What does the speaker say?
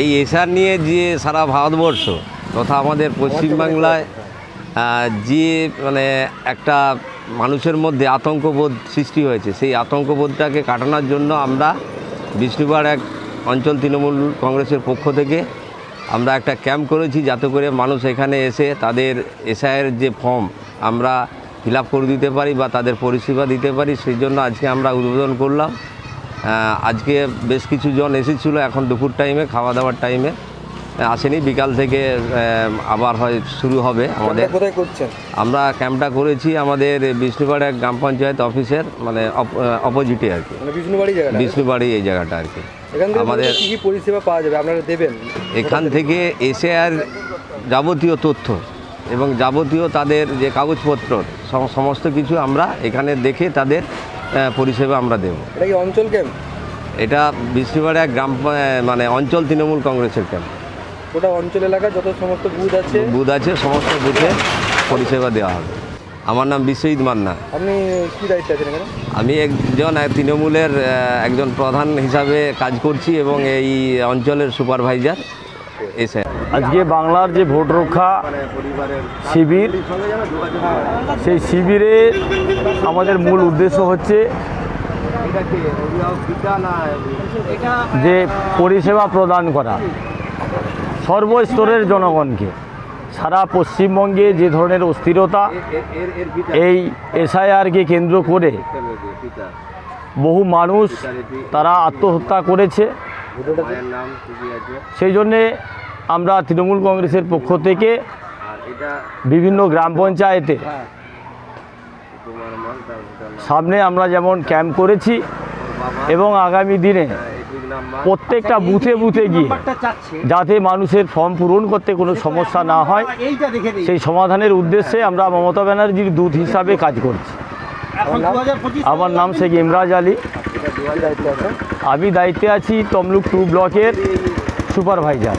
এই এসআর নিয়ে যে সারা ভারতবর্ষ তথা আমাদের পশ্চিমবাংলায় যে মানে একটা মানুষের মধ্যে আতঙ্কবোধ সৃষ্টি হয়েছে, সেই আতঙ্কবোধটাকে কাটানোর জন্য আমরা বিষ্ণুবার এক অঞ্চল তৃণমূল কংগ্রেসের পক্ষ থেকে আমরা একটা ক্যাম্প করেছি যাতে করে মানুষ এখানে এসে তাদের এসআইয়ের যে ফর্ম আমরা ফিল করে দিতে পারি বা তাদের পরিষেবা দিতে পারি। সেই জন্য আজকে আমরা উদ্বোধন করলাম। আজকে বেশ কিছু জন এসেছিল এখন দুপুর টাইমে খাওয়া দাওয়ার টাইমে আসেনি বিকাল থেকে আবার হয় শুরু হবে আমাদের। কোথায় করছেন? আমরা ক্যাম্পটা করেছি আমাদের বিষ্ণুপাড়া গ্রাম পঞ্চায়েত অফিসের মানে অপোজিটে আর কি। মানে বিষ্ণুবাড়ি বিষ্ণুবাড়ি এই জায়গাটা আর কি। আমাদের কি পরিষেবা পাওয়া যাবে আপনারা দেবেন? এখান থেকে এসে আর যাবতীয় তথ্য এবং যাবতীয় তাদের যে কাগজপত্র সমস্ত কিছু আমরা এখানে দেখে তাদের পরিষেবা আমরা দেব। এটা কি অঞ্চল ক্যাম্প? এটা বিষ্ণুপাড়া গ্রাম মানে অঞ্চল তৃণমূল কংগ্রেসের ক্যাম্প। ওটা অঞ্চল এলাকা যত সমস্ত বুথ আছে। বুথ আছে সমস্ত বুথে পরিষেবা দেওয়া হবে। আমার নাম বিশ্বজিৎ মান্না। আপনি কি দায়িত্বে আছেন এখানে? আমি একজন তৃণমূলের একজন প্রধান হিসাবে কাজ করছি এবং এই অঞ্চলের সুপারভাইজার এসে আজকে বাংলার যে ভোট রক্ষা শিবির, সেই শিবিরে আমাদের মূল উদ্দেশ্য হচ্ছে যে পরিষেবা প্রদান করা। সর্বস্তরের জনগণকে, সারা পশ্চিমবঙ্গে যে ধরনের অস্থিরতা, এই এসআইআরকে কেন্দ্র করে বহু মানুষ তারা আত্মহত্যা করেছে। সেই জন্যে আমরা তৃণমূল কংগ্রেসের পক্ষ থেকে বিভিন্ন গ্রাম পঞ্চায়েতে সামনে আমরা যেমন ক্যাম্প করেছি এবং আগামী দিনে প্রত্যেকটা বুথে বুথে গিয়ে যাতে মানুষের ফর্ম পূরণ করতে কোনো সমস্যা না হয়, সেই সমাধানের উদ্দেশ্যে আমরা মমতা ব্যানার্জির দূত হিসাবে কাজ করছি। আমার নাম শেখ ইমরাজ আলী। আমি দায়িত্বে আছি তমলুক টু ব্লকের সুপারভাইজার।